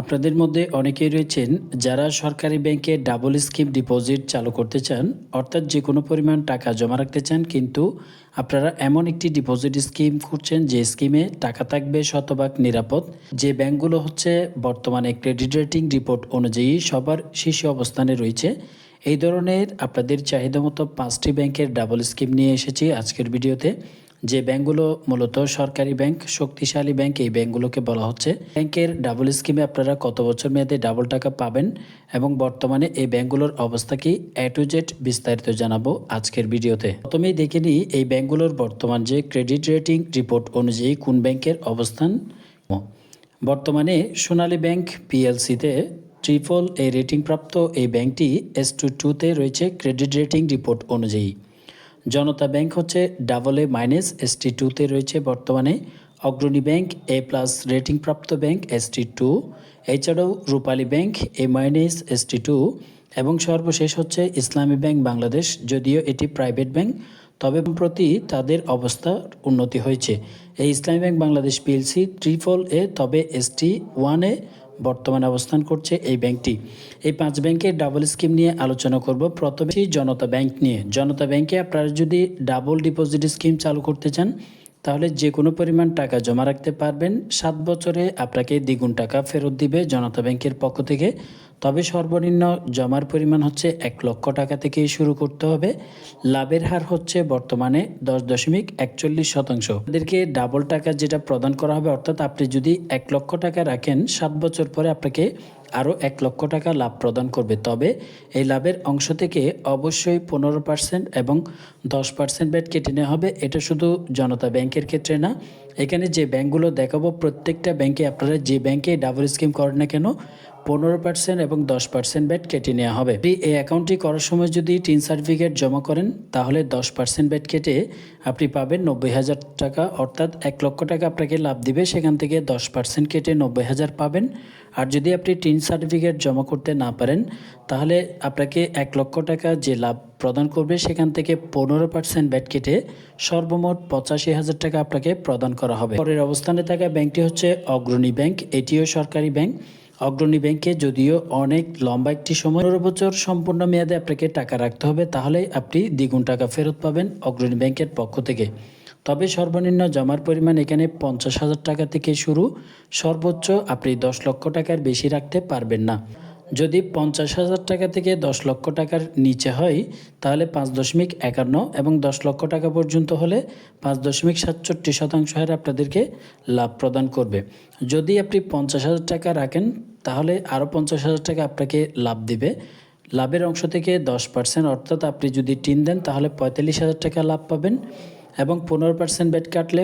আপনাদের মধ্যে অনেকেই রয়েছেন যারা সরকারি ব্যাংকে ডাবল স্কিম ডিপোজিট চালু করতে চান, অর্থাৎ যে কোনো পরিমাণ টাকা জমা রাখতে চান, কিন্তু আপনারা এমন একটি ডিপোজিট স্কিম করছেন যে স্কিমে টাকা থাকবে শতভাগ নিরাপদ, যে ব্যাংকগুলো হচ্ছে বর্তমানে ক্রেডিট রেটিং রিপোর্ট অনুযায়ী সবার শীর্ষে অবস্থানে রয়েছে। এই ধরনের আপনাদের চাহিদা মতো পাঁচটি ব্যাংকের ডাবল স্কিম নিয়ে এসেছি আজকের ভিডিওতে। যে ব্যাংকগুলো মূলত সরকারি ব্যাংক, শক্তিশালী ব্যাংক, এই ব্যাংকগুলোকে বলা হচ্ছে। ব্যাংকের ডাবল স্কিমে আপনারা কত বছর মেয়াদে ডাবল টাকা পাবেন এবং বর্তমানে এই ব্যাংকগুলোর অবস্থা কি? এ টু জেড বিস্তারিত জানাব আজকের ভিডিওতে। প্রথমেই দেখে নিই, এই ব্যাংকগুলোর বর্তমান যে ক্রেডিট রেটিং রিপোর্ট অনুযায়ী কোন ব্যাংকের অবস্থান বর্তমানে সোনালী ব্যাংক পিএলসিতে ট্রিপল এ রেটিং প্রাপ্ত এই ব্যাংকটি এস টু টুতে রয়েছে ক্রেডিট রেটিং রিপোর্ট অনুযায়ী। জনতা ব্যাংক হচ্ছে double A minus S T টুতে রয়েছে বর্তমানে। Agrani bank A plus rating প্রাপ্ত ব্যাংক এস টি টু এছাড়াও Rupali bank A minus S T two এবং সর্বশেষ হচ্ছে ইসলামী ব্যাংক বাংলাদেশ, যদিও এটি প্রাইভেট ব্যাংক, তবে প্রতি তাদের অবস্থার উন্নতি হয়েছে। এই Islami bank Bangladesh PLC triple A তবে এস এসটি ওয়ানে বর্তমানে অবস্থান করছে এই ব্যাংকটি। এই পাঁচ ব্যাংকের ডাবল স্কিম নিয়ে আলোচনা করব। প্রথমে জনতা ব্যাংক নিয়ে। জনতা ব্যাংকে আপনারা যদি ডাবল ডিপোজিট স্কিম চালু করতে চান তাহলে যে কোনো পরিমাণ টাকা জমা রাখতে পারবেন। সাত বছরে আপনাকে দ্বিগুণ টাকা ফেরত দিবে জনতা ব্যাংকের পক্ষ থেকে। তবে সর্বনিম্ন জমার পরিমাণ হচ্ছে এক লক্ষ টাকা থেকেই শুরু করতে হবে। লাভের হার হচ্ছে বর্তমানে দশ দশমিক একচল্লিশ শতাংশ। এদেরকে ডাবল টাকা যেটা প্রদান করা হবে, অর্থাৎ আপনি যদি এক লক্ষ টাকা রাখেন, সাত বছর পরে আপনাকে আরও এক লক্ষ টাকা লাভ প্রদান করবে। তবে এই লাভের অংশ থেকে অবশ্যই পনেরো পার্সেন্ট এবং দশ পার্সেন্ট ব্যাট কেটে নেওয়া হবে। এটা শুধু জনতা ব্যাংকের ক্ষেত্রে না এখানে যে ব্যাঙ্কগুলো দেখাবো, প্রত্যেকটা ব্যাংকে আপনারা যে ব্যাংকে ডাবল স্কিম করেন না কেন, পনেরো পার্সেন্ট এবং দশ পার্সেন্ট ব্যাট কেটে নেওয়া হবে। এই অ্যাকাউন্টটি করার সময় যদি টিন সার্টিফিকেট জমা করেন, তাহলে দশ পার্সেন্ট ব্যাট কেটে আপনি পাবেন নব্বই হাজার টাকা। অর্থাৎ এক লক্ষ টাকা আপনাকে লাভ দিবে, সেখান থেকে দশ পার্সেন্ট কেটে নব্বই হাজার পাবেন। আর যদি আপনি টিন সার্টিফিকেট জমা করতে না পারেন তাহলে আপনাকে এক লক্ষ টাকা যে লাভ প্রদান করবে, সেখান থেকে পনেরো পার্সেন্ট ব্যাট কেটে সর্বমোট পঁচাশি হাজার টাকা আপনাকে প্রদান করা হবে। পরের অবস্থানে থাকা ব্যাংকটি হচ্ছে অগ্রণী ব্যাংক। এটিও সরকারি ব্যাংক। অগ্রণী ব্যাংকে যদিও অনেক লম্বা একটি সময়, পনেরো বছর সম্পূর্ণ মেয়াদে আপনাকে টাকা রাখতে হবে, তাহলে আপনি দ্বিগুণ টাকা ফেরত পাবেন অগ্রণী ব্যাংকের পক্ষ থেকে। তবে সর্বনিম্ন জমার পরিমাণ এখানে পঞ্চাশ হাজার টাকা থেকে শুরু। সর্বোচ্চ আপনি দশ লক্ষ টাকার বেশি রাখতে পারবেন না। যদি পঞ্চাশ হাজার টাকা থেকে দশ লক্ষ টাকার নিচে হয়, তাহলে পাঁচ দশমিক একান্ন এবং দশ লক্ষ টাকা পর্যন্ত হলে পাঁচ দশমিক সাতষট্টি শতাংশ হারে আপনাদেরকে লাভ প্রদান করবে। যদি আপনি পঞ্চাশ হাজার টাকা রাখেন, তাহলে আরও পঞ্চাশ হাজার টাকা আপনাকে লাভ দিবে। লাভের অংশ থেকে দশ পার্সেন্ট, অর্থাৎ আপনি যদি টিন দেন, তাহলে পঁয়তাল্লিশ হাজার টাকা লাভ পাবেন এবং পনেরো পার্সেন্ট বেড কাটলে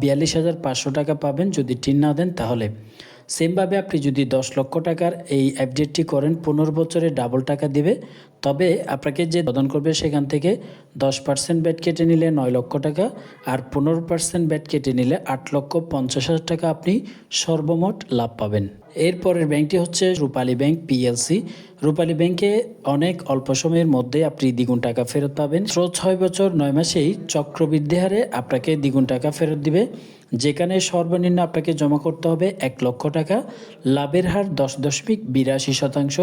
বিয়াল্লিশ হাজার পাঁচশো টাকা পাবেন। যদি টিন না দেন, তাহলে সেমভাবে আপনি যদি দশ লক্ষ টাকার এই অ্যাপডেটটি করেন, পনেরো বছরে ডাবল টাকা দিবে। তবে আপনাকে যে প্রদান করবে সেখান থেকে দশ পার্সেন্ট ব্যাট কেটে নিলে নয় লক্ষ টাকা আর পনেরো পার্সেন্ট ব্যাট কেটে নিলে আট লক্ষ পঞ্চাশ হাজার টাকা আপনি সর্বমোট লাভ পাবেন। এরপরের ব্যাংকটি হচ্ছে রূপালী ব্যাংক পিএলসি। রূপালী ব্যাংকে অনেক অল্প সময়ের মধ্যে আপনি দ্বিগুণ টাকা ফেরত পাবেন। স্রোত ছয় বছর নয় মাসেই চক্রবৃদ্ধি হারে আপনাকে দ্বিগুণ টাকা ফেরত দিবে, যেখানে সর্বনিম্ন আপনাকে জমা করতে হবে এক লক্ষ টাকা। লাভের হার দশ দশমিক বিরাশি শতাংশ।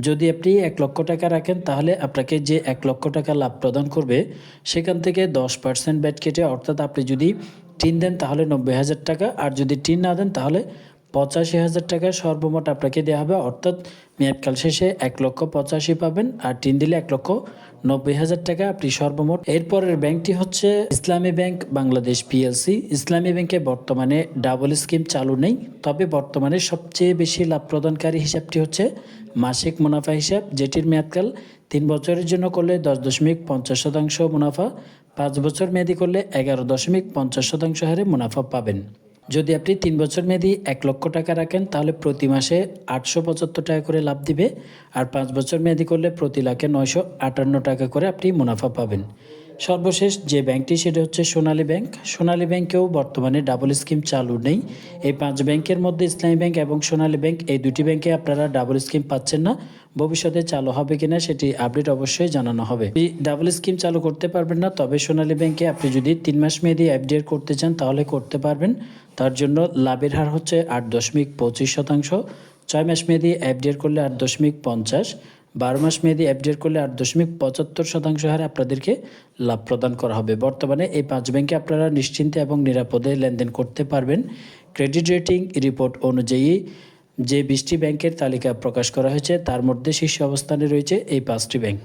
যদি আপনি এক লক্ষ টাকা রাখেন, তাহলে আপনাকে যে এক লক্ষ টাকা লাভ প্রদান করবে, সেখান থেকে দশ পার্সেন্ট ব্যাট কেটে, অর্থাৎ আপনি যদি টিন দেন, তাহলে নব্বই হাজার টাকা, আর যদি টিন না দেন, তাহলে পঁচাশি হাজার টাকা সর্বমোট আপনাকে দেওয়া হবে, অর্থাৎ মেয়াদকাল শেষে এক লক্ষ পঁচাশি পাবেন আর টিন দিলে এক লক্ষ নব্বই হাজার টাকা আপনি সর্বমোট। এরপরের ব্যাংকটি হচ্ছে ইসলামী ব্যাংক বাংলাদেশ পিএলসি। ইসলামী ব্যাংকে বর্তমানে ডাবল স্কিম চালু নেই, তবে বর্তমানে সবচেয়ে বেশি লাভ প্রদানকারী হিসাবটি হচ্ছে মাসিক মুনাফা হিসাব, যেটির মেয়াদকাল তিন বছরের জন্য করলে দশ দশমিক পঞ্চাশ শতাংশ মুনাফা, পাঁচ বছর মেয়াদি করলে এগারো দশমিক পঞ্চাশ শতাংশ হারে মুনাফা পাবেন। যদি আপনি তিন বছর মেয়াদি এক লক্ষ টাকা রাখেন, তাহলে প্রতি মাসে আটশো পঁচাত্তর টাকা করে লাভ দিবে। আর পাঁচ বছর মেয়াদি করলে প্রতি লাখে নয়শো আটান্ন টাকা করে আপনি মুনাফা পাবেন। সর্বশেষ যে ব্যাংকটি, সেটা হচ্ছে সোনালী ব্যাংক। সোনালী ব্যাংকেও বর্তমানে ডাবল স্কিম চালু নেই। এই পাঁচ ব্যাংকের মধ্যে ইসলামী ব্যাংক এবং সোনালী ব্যাংক, এই দুটি ব্যাংকে আপনারা ডাবল স্কিম পাচ্ছেন না। ভবিষ্যতে চালু হবে কিনা সেটি আপডেট অবশ্যই জানানো হবে। ডাবল স্কিম চালু করতে পারবেন না, তবে সোনালী ব্যাংকে আপনি যদি তিন মাস মেয়াদি আপডেট করতে চান তাহলে করতে পারবেন। তার জন্য লাভের হার হচ্ছে আট দশমিক পঁচিশ শতাংশ। ছয় মাস মেয়াদি এফডিআর করলে আট দশমিক পঞ্চাশ। বারো মাস মেয়াদি এফডিআর করলে আট দশমিক পঁচাত্তর শতাংশ হারে আপনাদেরকে লাভ প্রদান করা হবে। বর্তমানে এই পাঁচ ব্যাংকে আপনারা নিশ্চিন্তে এবং নিরাপদে লেনদেন করতে পারবেন। ক্রেডিট রেটিং রিপোর্ট অনুযায়ী যে বিশটি ব্যাংকের তালিকা প্রকাশ করা হয়েছে, তার মধ্যে শীর্ষ অবস্থানে রয়েছে এই পাঁচটি ব্যাংক।